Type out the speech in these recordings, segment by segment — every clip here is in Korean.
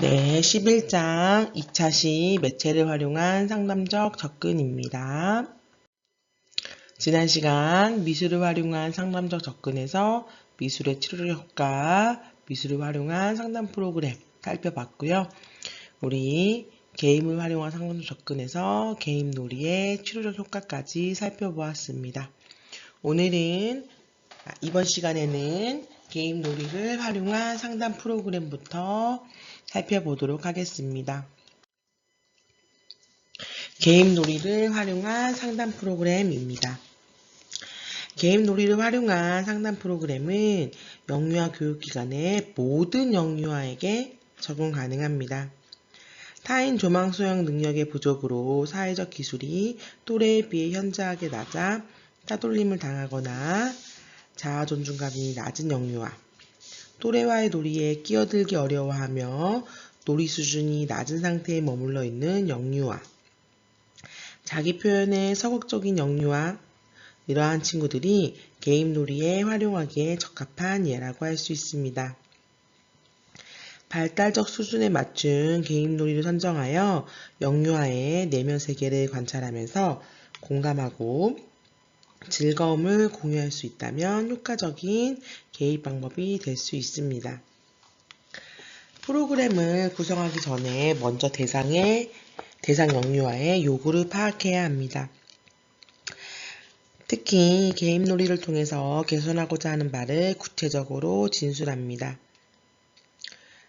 네, 11장 2차 시 매체를 활용한 상담적 접근입니다. 지난 시간 미술을 활용한 상담적 접근에서 미술의 치료적 효과, 미술을 활용한 상담 프로그램 살펴봤고요. 우리 게임을 활용한 상담적 접근에서 게임 놀이의 치료적 효과까지 살펴보았습니다. 오늘은 아, 이번 시간에는 게임 놀이를 활용한 상담 프로그램부터 살펴보도록 하겠습니다. 게임 놀이를 활용한 상담 프로그램입니다. 게임 놀이를 활용한 상담 프로그램은 영유아 교육기관의 모든 영유아에게 적용 가능합니다. 타인 조망 수용 능력의 부족으로 사회적 기술이 또래에 비해 현저하게 낮아 따돌림을 당하거나 자아 존중감이 낮은 영유아, 또래와의 놀이에 끼어들기 어려워하며 놀이 수준이 낮은 상태에 머물러 있는 영유아, 자기 표현에 서극적인 영유아, 이러한 친구들이 게임 놀이에 활용하기에 적합한 예라고 할 수 있습니다. 발달적 수준에 맞춘 게임 놀이를 선정하여 영유아의 내면 세계를 관찰하면서 공감하고 즐거움을 공유할 수 있다면 효과적인 개입 방법이 될 수 있습니다. 프로그램을 구성하기 전에 먼저 대상의 대상 영유아의 요구를 파악해야 합니다. 특히 게임 놀이를 통해서 개선하고자 하는 바를 구체적으로 진술합니다.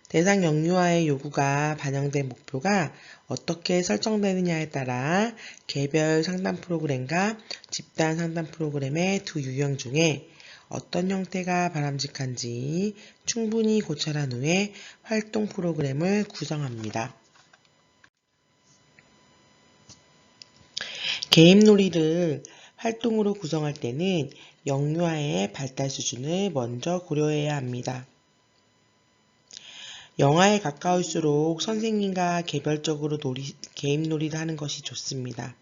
대상 영유아의 요구가 반영된 목표가 어떻게 설정되느냐에 따라 개별 상담 프로그램과 집단 상담 프로그램의 두 유형 중에 어떤 형태가 바람직한지 충분히 고찰한 후에 활동 프로그램을 구성합니다. 게임 놀이를 활동으로 구성할 때는 영유아의 발달 수준을 먼저 고려해야 합니다. 영화에 가까울수록 선생님과 개별적으로 놀이, 게임 놀이를 하는 것이 좋습니다.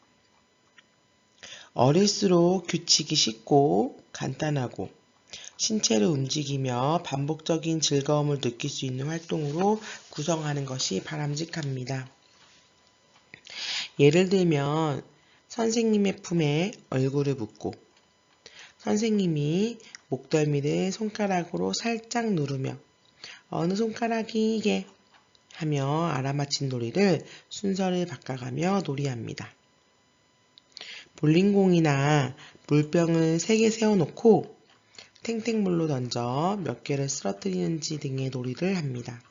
어릴수록 규칙이 쉽고 간단하고 신체를 움직이며 반복적인 즐거움을 느낄 수 있는 활동으로 구성하는 것이 바람직합니다. 예를 들면 선생님의 품에 얼굴을 묻고 선생님이 목덜미를 손가락으로 살짝 누르며 어느 손가락이 이게 하며 알아맞힌 놀이를 순서를 바꿔가며 놀이합니다. 볼링공이나 물병을 3개 세워놓고 탱탱물로 던져 몇 개를 쓰러뜨리는지 등의 놀이를 합니다.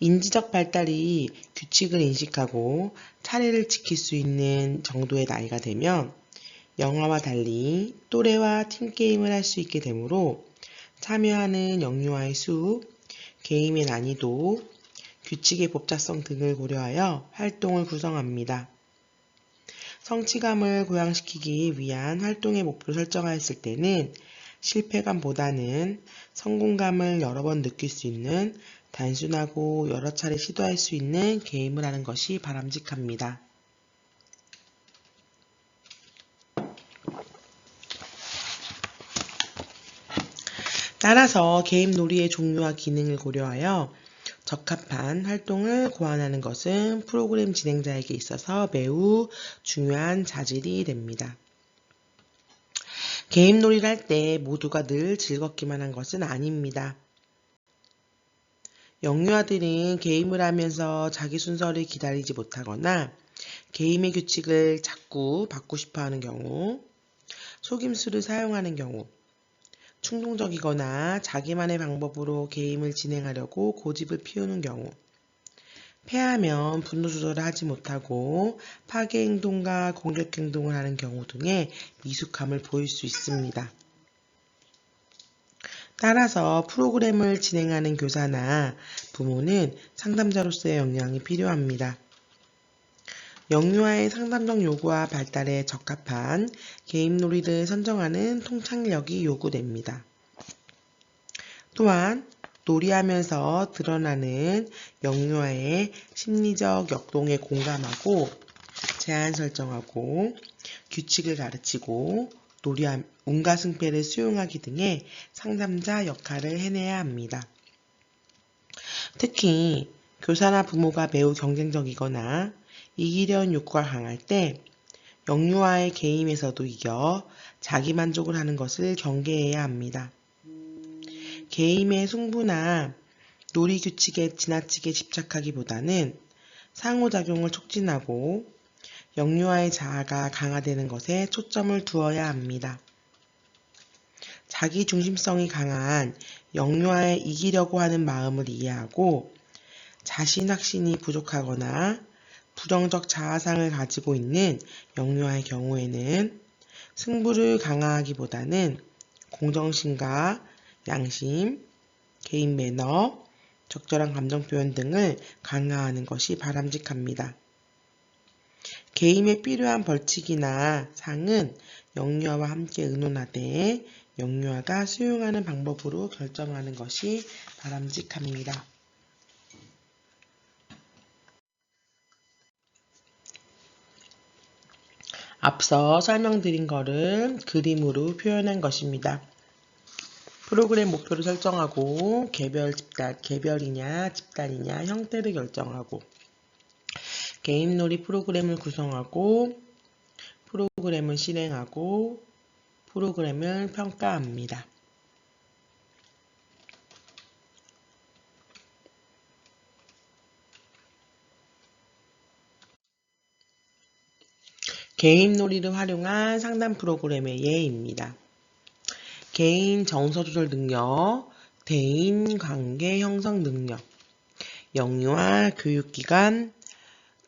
인지적 발달이 규칙을 인식하고 차례를 지킬 수 있는 정도의 나이가 되면 영화와 달리 또래와 팀게임을 할 수 있게 되므로 참여하는 영유아의 수, 게임의 난이도, 규칙의 복잡성 등을 고려하여 활동을 구성합니다. 성취감을 고양시키기 위한 활동의 목표를 설정하였을 때는 실패감보다는 성공감을 여러 번 느낄 수 있는 단순하고 여러 차례 시도할 수 있는 게임을 하는 것이 바람직합니다. 따라서 게임 놀이의 종류와 기능을 고려하여 적합한 활동을 고안하는 것은 프로그램 진행자에게 있어서 매우 중요한 자질이 됩니다. 게임 놀이를 할 때 모두가 늘 즐겁기만 한 것은 아닙니다. 영유아들은 게임을 하면서 자기 순서를 기다리지 못하거나 게임의 규칙을 자꾸 받고 싶어 하는 경우, 속임수를 사용하는 경우, 충동적이거나 자기만의 방법으로 게임을 진행하려고 고집을 피우는 경우, 패하면 분노 조절을 하지 못하고 파괴 행동과 공격 행동을 하는 경우 등의 미숙함을 보일 수 있습니다. 따라서 프로그램을 진행하는 교사나 부모는 상담자로서의 역량이 필요합니다. 영유아의 상담적 요구와 발달에 적합한 게임 놀이를 선정하는 통찰력이 요구됩니다. 또한 놀이하면서 드러나는 영유아의 심리적 역동에 공감하고 제한 설정하고 규칙을 가르치고 놀이함, 운가승패를 수용하기 등의 상담자 역할을 해내야 합니다. 특히 교사나 부모가 매우 경쟁적이거나 이기려는 욕구가 강할 때 영유아의 게임에서도 이겨 자기 만족을 하는 것을 경계해야 합니다. 게임의 승부나 놀이 규칙에 지나치게 집착하기보다는 상호작용을 촉진하고 영유아의 자아가 강화되는 것에 초점을 두어야 합니다. 자기 중심성이 강한 영유아의 이기려고 하는 마음을 이해하고 자신 확신이 부족하거나 부정적 자아상을 가지고 있는 영유아의 경우에는 승부를 강화하기보다는 공정심과 양심, 개인 매너, 적절한 감정 표현 등을 강화하는 것이 바람직합니다. 게임에 필요한 벌칙이나 상은 영유아와 함께 의논하되 영유아가 수용하는 방법으로 결정하는 것이 바람직합니다. 앞서 설명드린 것을 그림으로 표현한 것입니다. 프로그램 목표를 설정하고 개별 집단, 개별이냐 집단이냐 형태를 결정하고 게임놀이 프로그램을 구성하고 프로그램을 실행하고 프로그램을 평가합니다. 게임놀이를 활용한 상담 프로그램의 예입니다. 개인 정서 조절 능력, 대인 관계 형성 능력, 영유아 교육기관,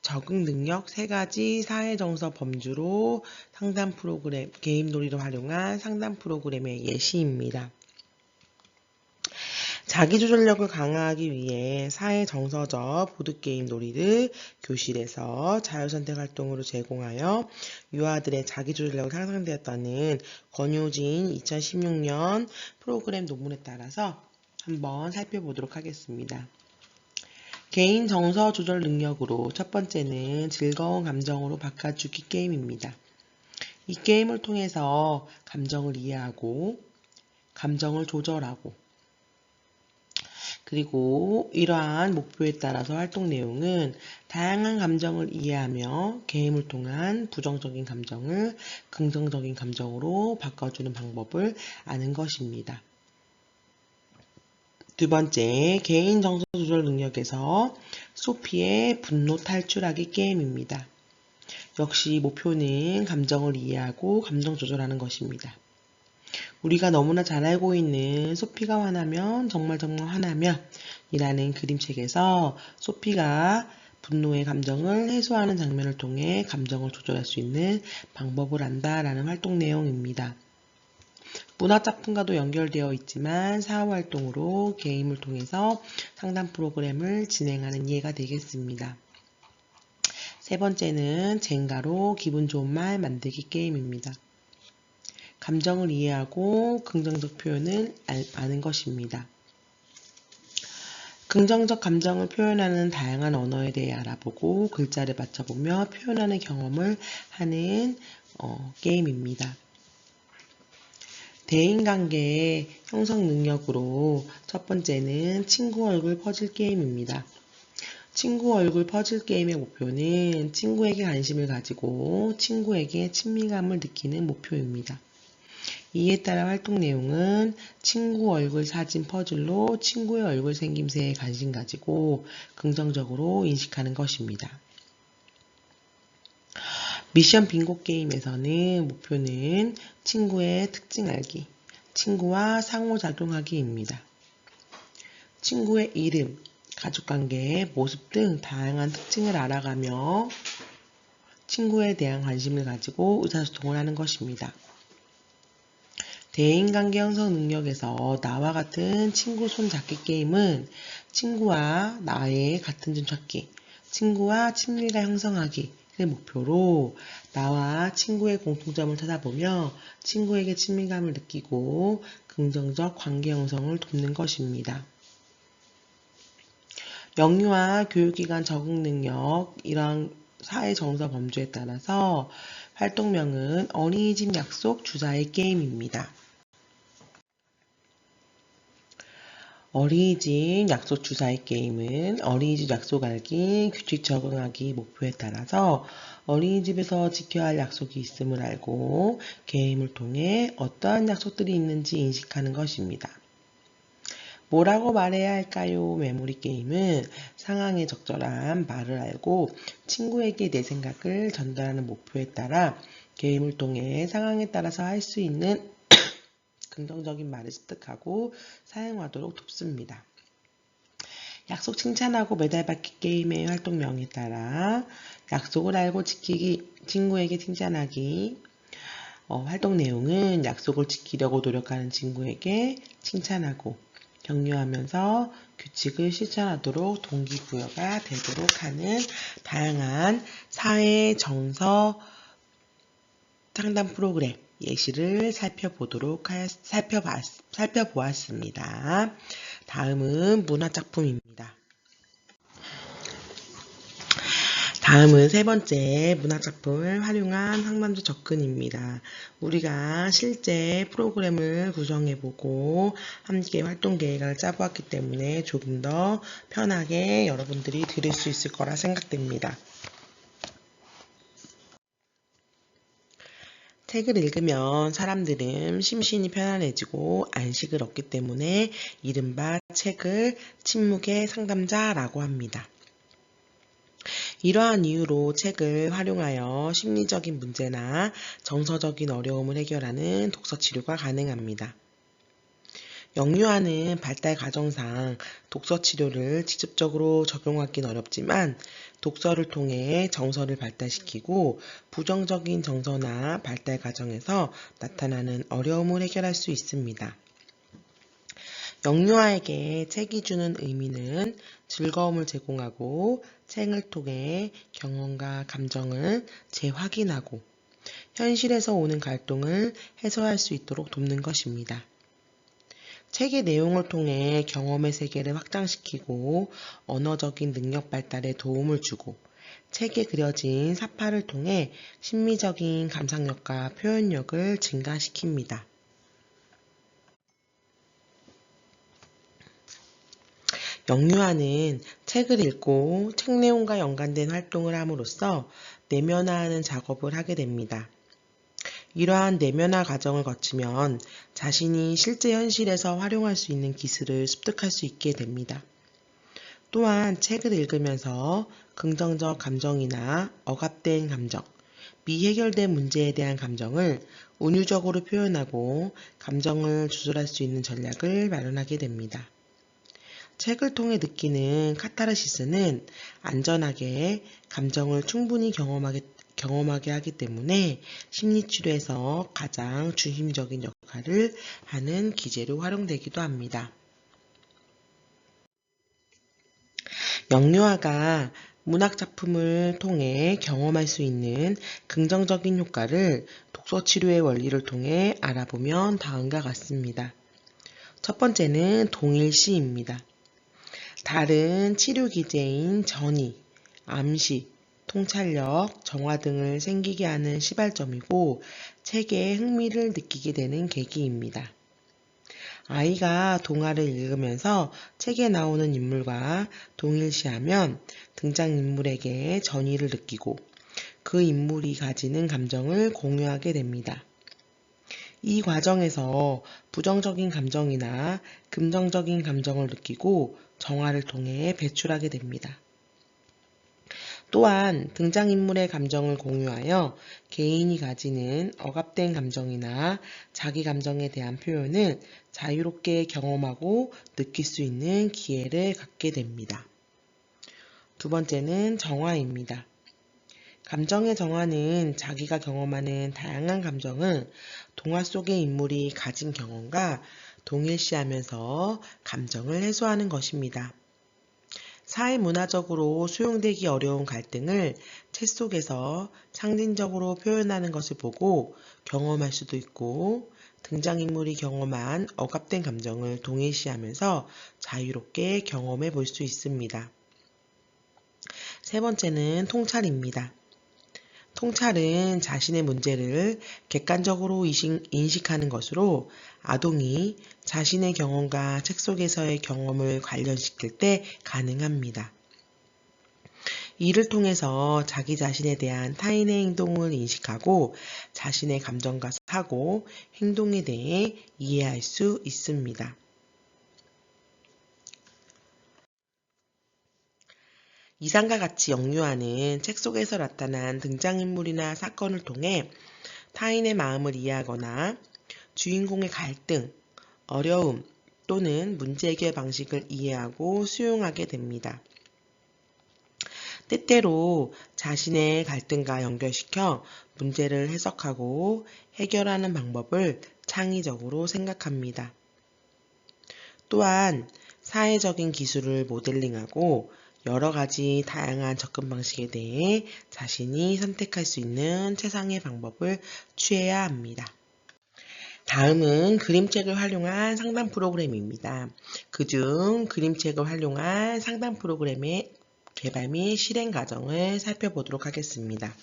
적응 능력 세 가지 사회 정서 범주로 상담 프로그램, 게임 놀이를 활용한 상담 프로그램의 예시입니다. 자기조절력을 강화하기 위해 사회 정서적 보드게임 놀이를 교실에서 자유선택 활동으로 제공하여 유아들의 자기조절력을 향상되었다는 권효진 2016년 프로그램 논문에 따라서 한번 살펴보도록 하겠습니다. 개인 정서 조절 능력으로 첫 번째는 즐거운 감정으로 바꿔주기 게임입니다. 이 게임을 통해서 감정을 이해하고 감정을 조절하고 그리고 이러한 목표에 따라서 활동 내용은 다양한 감정을 이해하며 게임을 통한 부정적인 감정을 긍정적인 감정으로 바꿔주는 방법을 아는 것입니다. 두 번째, 개인 정서 조절 능력에서 소피의 분노 탈출하기 게임입니다. 역시 목표는 감정을 이해하고 감정 조절하는 것입니다. 우리가 너무나 잘 알고 있는 소피가 화나면 정말 정말 화나면 이라는 그림책에서 소피가 분노의 감정을 해소하는 장면을 통해 감정을 조절할 수 있는 방법을 안다라는 활동 내용입니다. 문화작품과도 연결되어 있지만 사후활동으로 게임을 통해서 상담 프로그램을 진행하는 예가 되겠습니다. 세 번째는 젠가로 기분 좋은 말 만들기 게임입니다. 감정을 이해하고 긍정적 표현을 아는 것입니다. 긍정적 감정을 표현하는 다양한 언어에 대해 알아보고 글자를 맞춰보며 표현하는 경험을 하는 어, 게임입니다. 대인관계의 형성 능력으로 첫 번째는 친구 얼굴 퍼즐 게임입니다. 친구 얼굴 퍼즐 게임의 목표는 친구에게 관심을 가지고 친구에게 친밀감을 느끼는 목표입니다. 이에 따라 활동 내용은 친구 얼굴 사진 퍼즐로 친구의 얼굴 생김새에 관심 가지고 긍정적으로 인식하는 것입니다. 미션 빙고 게임에서는 목표는 친구의 특징 알기, 친구와 상호작용하기입니다. 친구의 이름, 가족관계의 모습 등 다양한 특징을 알아가며 친구에 대한 관심을 가지고 의사소통을 하는 것입니다. 대인관계 형성 능력에서 나와 같은 친구 손 잡기 게임은 친구와 나의 같은 점 찾기, 친구와 친밀감 형성하기를 목표로 나와 친구의 공통점을 찾아보며 친구에게 친밀감을 느끼고 긍정적 관계 형성을 돕는 것입니다. 영유아 교육기관 적응 능력 이런 사회 정서 범주에 따라서 활동명은 어린이집 약속 주자의 게임입니다. 어린이집 약속 주사위 게임은 어린이집 약속 알기, 규칙 적응하기 목표에 따라서 어린이집에서 지켜야 할 약속이 있음을 알고 게임을 통해 어떠한 약속들이 있는지 인식하는 것입니다. 뭐라고 말해야 할까요? 메모리 게임은 상황에 적절한 말을 알고 친구에게 내 생각을 전달하는 목표에 따라 게임을 통해 상황에 따라서 할 수 있는 긍정적인 말을 습득하고 사용하도록 돕습니다. 약속 칭찬하고 메달 받기 게임의 활동명에 따라 약속을 알고 지키기, 친구에게 칭찬하기, 어, 활동 내용은 약속을 지키려고 노력하는 친구에게 칭찬하고 격려하면서 규칙을 실천하도록 동기부여가 되도록 하는 다양한 사회 정서 상담 프로그램 예시를 살펴보도록 하, 살펴봤, 살펴보았습니다. 다음은 문화작품입니다. 다음은 세 번째 문화작품을 활용한 상담자 접근입니다. 우리가 실제 프로그램을 구성해보고 함께 활동 계획을 짜보았기 때문에 조금 더 편하게 여러분들이 들을 수 있을 거라 생각됩니다. 책을 읽으면 사람들은 심신이 편안해지고 안식을 얻기 때문에 이른바 책을 침묵의 상담자라고 합니다. 이러한 이유로 책을 활용하여 심리적인 문제나 정서적인 어려움을 해결하는 독서 치료가 가능합니다. 영유아는 발달 과정상 독서 치료를 직접적으로 적용하기는 어렵지만 독서를 통해 정서를 발달시키고 부정적인 정서나 발달 과정에서 나타나는 어려움을 해결할 수 있습니다. 영유아에게 책이 주는 의미는 즐거움을 제공하고 책을 통해 경험과 감정을 재확인하고 현실에서 오는 갈등을 해소할 수 있도록 돕는 것입니다. 책의 내용을 통해 경험의 세계를 확장시키고 언어적인 능력 발달에 도움을 주고 책에 그려진 사파를 통해 심미적인 감상력과 표현력을 증가시킵니다. 영유아는 책을 읽고 책 내용과 연관된 활동을 함으로써 내면화하는 작업을 하게 됩니다. 이러한 내면화 과정을 거치면 자신이 실제 현실에서 활용할 수 있는 기술을 습득할 수 있게 됩니다. 또한 책을 읽으면서 긍정적 감정이나 억압된 감정, 미해결된 문제에 대한 감정을 운유적으로 표현하고 감정을 조절할 수 있는 전략을 마련하게 됩니다. 책을 통해 느끼는 카타르시스는 안전하게 감정을 충분히 경험하게 경험하게 하기 때문에 심리치료에서 가장 중심적인 역할을 하는 기제로 활용되기도 합니다. 영유아가 문학 작품을 통해 경험할 수 있는 긍정적인 효과를 독서 치료의 원리를 통해 알아보면 다음과 같습니다. 첫 번째는 동일시입니다. 다른 치료 기제인 전이, 암시, 통찰력, 정화 등을 생기게 하는 시발점이고 책에 흥미를 느끼게 되는 계기입니다. 아이가 동화를 읽으면서 책에 나오는 인물과 동일시하면 등장인물에게 전의를 느끼고 그 인물이 가지는 감정을 공유하게 됩니다. 이 과정에서 부정적인 감정이나 긍정적인 감정을 느끼고 정화를 통해 배출하게 됩니다. 또한 등장인물의 감정을 공유하여 개인이 가지는 억압된 감정이나 자기 감정에 대한 표현을 자유롭게 경험하고 느낄 수 있는 기회를 갖게 됩니다. 두 번째는 정화입니다. 감정의 정화는 자기가 경험하는 다양한 감정을 동화 속의 인물이 가진 경험과 동일시하면서 감정을 해소하는 것입니다. 사회 문화적으로 수용되기 어려운 갈등을 책 속에서 상징적으로 표현하는 것을 보고 경험할 수도 있고 등장인물이 경험한 억압된 감정을 동일시하면서 자유롭게 경험해 볼 수 있습니다. 세 번째는 통찰입니다. 통찰은 자신의 문제를 객관적으로 인식하는 것으로 아동이 자신의 경험과 책 속에서의 경험을 관련시킬 때 가능합니다. 이를 통해서 자기 자신에 대한 타인의 행동을 인식하고 자신의 감정과 사고, 행동에 대해 이해할 수 있습니다. 이상과 같이 영유아는 책 속에서 나타난 등장인물이나 사건을 통해 타인의 마음을 이해하거나 주인공의 갈등, 어려움 또는 문제 해결 방식을 이해하고 수용하게 됩니다. 때때로 자신의 갈등과 연결시켜 문제를 해석하고 해결하는 방법을 창의적으로 생각합니다. 또한 사회적인 기술을 모델링하고 여러 가지 다양한 접근 방식에 대해 자신이 선택할 수 있는 최상의 방법을 취해야 합니다. 다음은 그림책을 활용한 상담 프로그램입니다. 그중 그림책을 활용한 상담 프로그램의 개발 및 실행 과정을 살펴보도록 하겠습니다.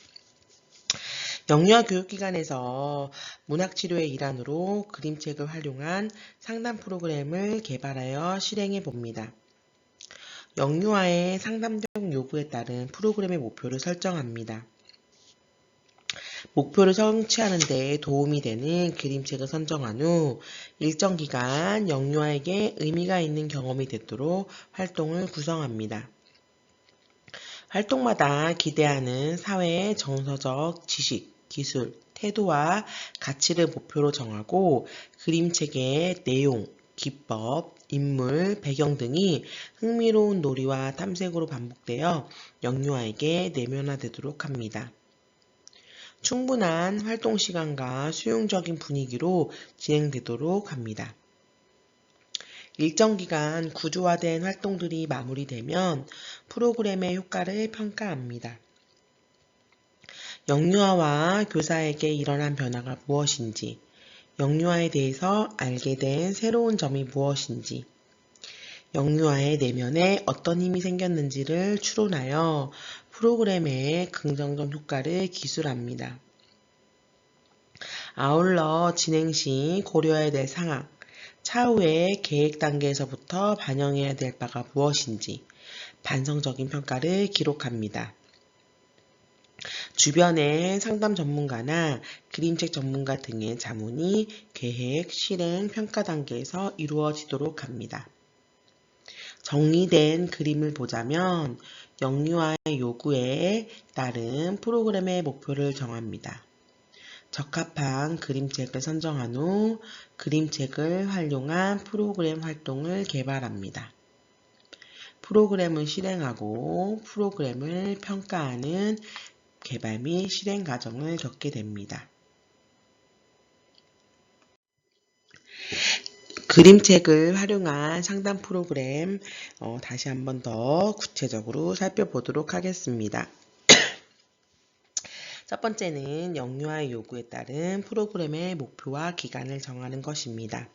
영유아 교육기관에서 문학치료의 일환으로 그림책을 활용한 상담 프로그램을 개발하여 실행해 봅니다. 영유아의 상담적 요구에 따른 프로그램의 목표를 설정합니다. 목표를 성취하는 데 도움이 되는 그림책을 선정한 후 일정 기간 영유아에게 의미가 있는 경험이 되도록 활동을 구성합니다. 활동마다 기대하는 사회의 정서적 지식, 기술, 태도와 가치를 목표로 정하고 그림책의 내용, 기법, 인물, 배경 등이 흥미로운 놀이와 탐색으로 반복되어 영유아에게 내면화되도록 합니다. 충분한 활동 시간과 수용적인 분위기로 진행되도록 합니다. 일정 기간 구조화된 활동들이 마무리되면 프로그램의 효과를 평가합니다. 영유아와 교사에게 일어난 변화가 무엇인지, 영유아에 대해서 알게 된 새로운 점이 무엇인지, 영유아의 내면에 어떤 힘이 생겼는지를 추론하여 프로그램의 긍정적 효과를 기술합니다. 아울러 진행 시 고려해야 될 상황, 차후의 계획 단계에서부터 반영해야 될 바가 무엇인지 반성적인 평가를 기록합니다. 주변의 상담 전문가나 그림책 전문가 등의 자문이 계획, 실행, 평가 단계에서 이루어지도록 합니다. 정리된 그림을 보자면 영유아의 요구에 따른 프로그램의 목표를 정합니다. 적합한 그림책을 선정한 후 그림책을 활용한 프로그램 활동을 개발합니다. 프로그램을 실행하고 프로그램을 평가하는 개발 및 실행 과정을 겪게 됩니다. 그림책을 활용한 상담 프로그램 어, 다시 한 번 더 구체적으로 살펴보도록 하겠습니다. 첫 번째는 영유아의 요구에 따른 프로그램의 목표와 기간을 정하는 것입니다.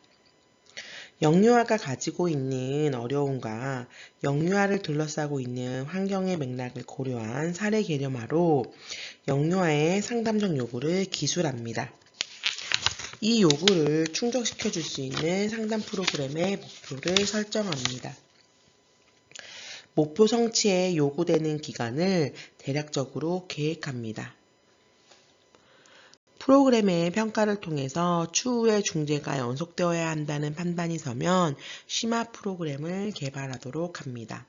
영유아가 가지고 있는 어려움과 영유아를 둘러싸고 있는 환경의 맥락을 고려한 사례 개념화로 영유아의 상담적 요구를 기술합니다. 이 요구를 충족시켜 줄 수 있는 상담 프로그램의 목표를 설정합니다. 목표 성취에 요구되는 기간을 대략적으로 계획합니다. 프로그램의 평가를 통해서 추후의 중재가 연속되어야 한다는 판단이 서면 심화 프로그램을 개발하도록 합니다.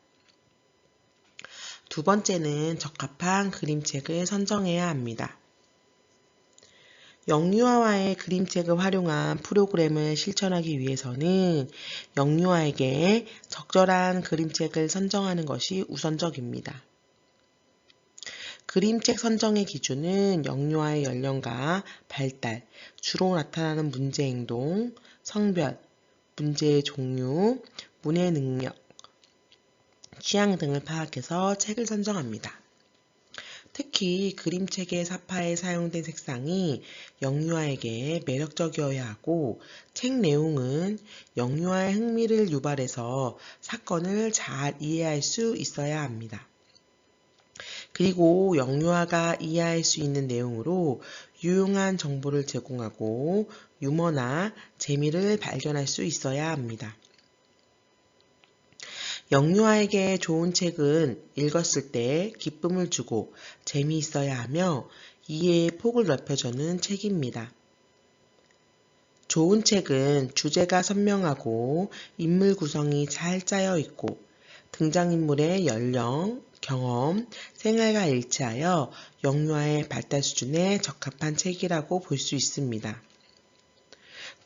두 번째는 적합한 그림책을 선정해야 합니다. 영유아와의 그림책을 활용한 프로그램을 실천하기 위해서는 영유아에게 적절한 그림책을 선정하는 것이 우선적입니다. 그림책 선정의 기준은 영유아의 연령과 발달, 주로 나타나는 문제 행동, 성별, 문제의 종류, 문해 능력, 취향 등을 파악해서 책을 선정합니다. 특히 그림책의 사파에 사용된 색상이 영유아에게 매력적이어야 하고 책 내용은 영유아의 흥미를 유발해서 사건을 잘 이해할 수 있어야 합니다. 그리고 영유아가 이해할 수 있는 내용으로 유용한 정보를 제공하고 유머나 재미를 발견할 수 있어야 합니다. 영유아에게 좋은 책은 읽었을 때 기쁨을 주고 재미있어야 하며 이해의 폭을 넓혀주는 책입니다. 좋은 책은 주제가 선명하고 인물 구성이 잘 짜여 있고 등장인물의 연령, 경험, 생활과 일치하여 영유아의 발달 수준에 적합한 책이라고 볼 수 있습니다.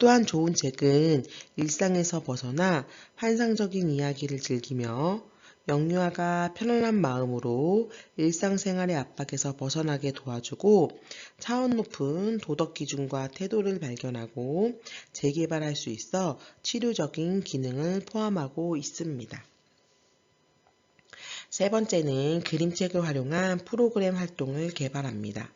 또한 좋은 책은 일상에서 벗어나 환상적인 이야기를 즐기며 영유아가 편안한 마음으로 일상생활의 압박에서 벗어나게 도와주고 차원 높은 도덕 기준과 태도를 발견하고 재개발할 수 있어 치료적인 기능을 포함하고 있습니다. 세 번째는 그림책을 활용한 프로그램 활동을 개발합니다.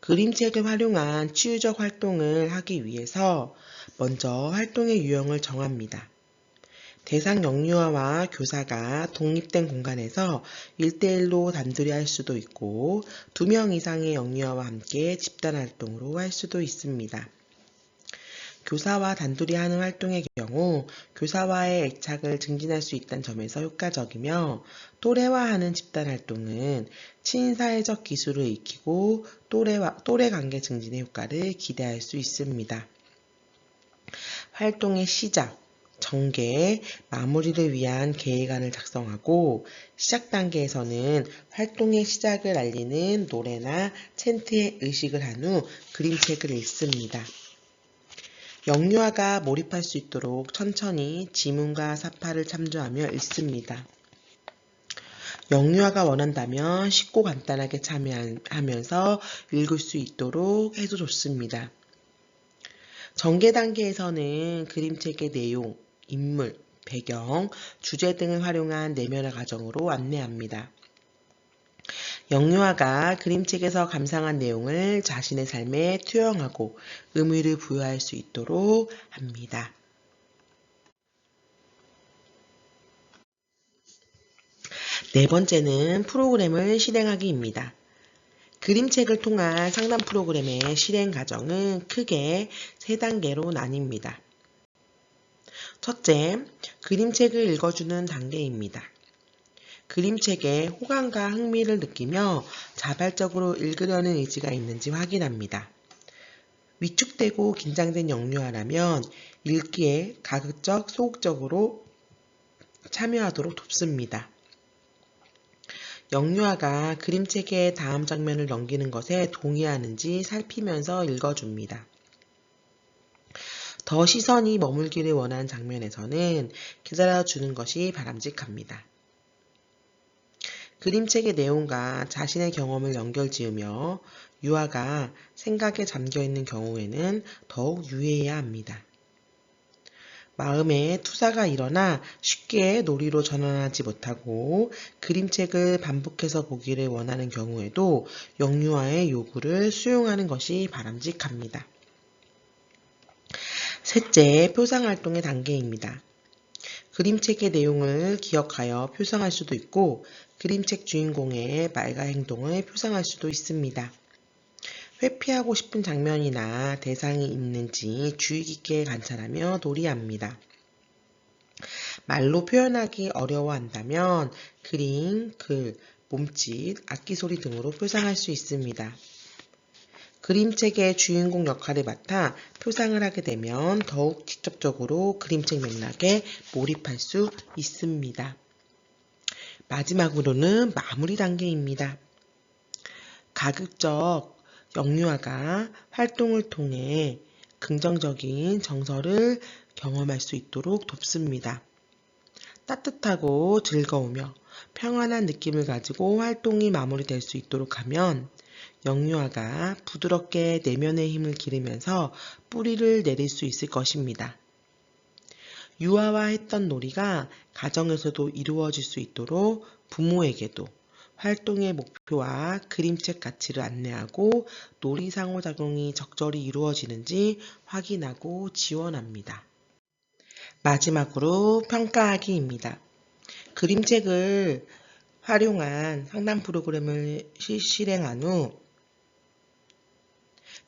그림책을 활용한 치유적 활동을 하기 위해서 먼저 활동의 유형을 정합니다. 대상 영유아와 교사가 독립된 공간에서 1대1로 단둘이 할 수도 있고 2명 이상의 영유아와 함께 집단 활동으로 할 수도 있습니다. 교사와 단둘이 하는 활동의 경우 교사와의 애착을 증진할 수 있다는 점에서 효과적이며 또래와 하는 집단 활동은 친사회적 기술을 익히고 또래와, 또래 관계 증진의 효과를 기대할 수 있습니다. 활동의 시작, 전개, 마무리를 위한 계획안을 작성하고 시작 단계에서는 활동의 시작을 알리는 노래나 챈트에 의식을 한 후 그림책을 읽습니다. 영유아가 몰입할 수 있도록 천천히 지문과 사파를 참조하며 읽습니다. 영유아가 원한다면 쉽고 간단하게 참여하면서 읽을 수 있도록 해도 좋습니다. 전개 단계에서는 그림책의 내용, 인물, 배경, 주제 등을 활용한 내면의 과정으로 안내합니다. 영유아가 그림책에서 감상한 내용을 자신의 삶에 투영하고 의미를 부여할 수 있도록 합니다. 네 번째는 프로그램을 실행하기입니다. 그림책을 통한 상담 프로그램의 실행 과정은 크게 세 단계로 나뉩니다. 첫째, 그림책을 읽어주는 단계입니다. 그림책에 호감과 흥미를 느끼며 자발적으로 읽으려는 의지가 있는지 확인합니다. 위축되고 긴장된 영유아라면 읽기에 가급적 소극적으로 참여하도록 돕습니다. 영유아가 그림책의 다음 장면을 넘기는 것에 동의하는지 살피면서 읽어줍니다. 더 시선이 머물기를 원하는 장면에서는 기다려주는 것이 바람직합니다. 그림책의 내용과 자신의 경험을 연결 지으며 유아가 생각에 잠겨 있는 경우에는 더욱 유의해야 합니다. 마음에 투사가 일어나 쉽게 놀이로 전환하지 못하고 그림책을 반복해서 보기를 원하는 경우에도 영유아의 요구를 수용하는 것이 바람직합니다. 셋째, 표상활동의 단계입니다. 그림책의 내용을 기억하여 표상할 수도 있고 그림책 주인공의 말과 행동을 표상할 수도 있습니다. 회피하고 싶은 장면이나 대상이 있는지 주의 깊게 관찰하며 놀이합니다. 말로 표현하기 어려워한다면 그림, 글, 몸짓, 악기 소리 등으로 표상할 수 있습니다. 그림책의 주인공 역할을 맡아 표상을 하게 되면 더욱 직접적으로 그림책 맥락에 몰입할 수 있습니다. 마지막으로는 마무리 단계입니다. 가급적 영유아가 활동을 통해 긍정적인 정서를 경험할 수 있도록 돕습니다. 따뜻하고 즐거우며 평안한 느낌을 가지고 활동이 마무리될 수 있도록 하면 영유아가 부드럽게 내면의 힘을 기르면서 뿌리를 내릴 수 있을 것입니다. 유아와 했던 놀이가 가정에서도 이루어질 수 있도록 부모에게도 활동의 목표와 그림책 가치를 안내하고 놀이 상호작용이 적절히 이루어지는지 확인하고 지원합니다. 마지막으로 평가하기입니다. 그림책을 활용한 상담 프로그램을 시- 실행한 후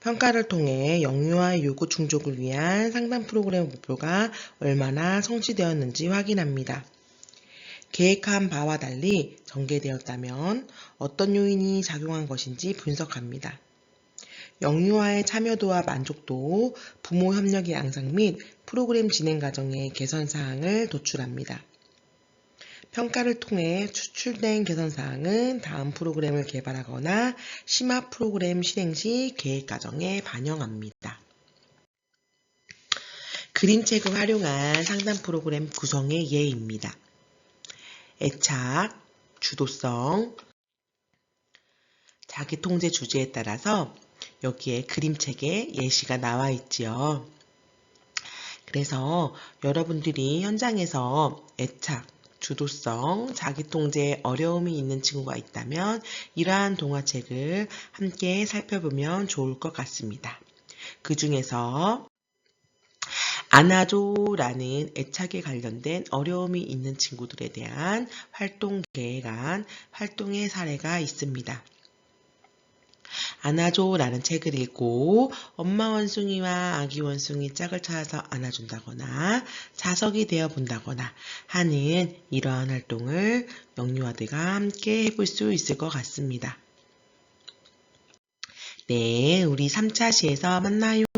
평가를 통해 영유아 요구 충족을 위한 상담 프로그램 목표가 얼마나 성취되었는지 확인합니다. 계획한 바와 달리 전개되었다면 어떤 요인이 작용한 것인지 분석합니다. 영유아의 참여도와 만족도, 부모 협력의 양상 및 프로그램 진행 과정의 개선 사항을 도출합니다. 평가를 통해 추출된 개선 사항은 다음 프로그램을 개발하거나 심화 프로그램 실행 시 계획 과정에 반영합니다. 그림책을 활용한 상담 프로그램 구성의 예입니다. 애착, 주도성, 자기 통제 주제에 따라서 여기에 그림책에 예시가 나와 있지요. 그래서 여러분들이 현장에서 애착, 주도성, 자기 통제에 어려움이 있는 친구가 있다면 이러한 동화책을 함께 살펴보면 좋을 것 같습니다. 그 중에서 안아줘라는 애착에 관련된 어려움이 있는 친구들에 대한 활동 계획안, 활동의 사례가 있습니다. 안아줘라는 책을 읽고 엄마 원숭이와 아기 원숭이 짝을 찾아서 안아준다거나 자석이 되어 본다거나 하는 이러한 활동을 영유아들과 함께 해볼 수 있을 것 같습니다. 네, 우리 3차 시에서 만나요.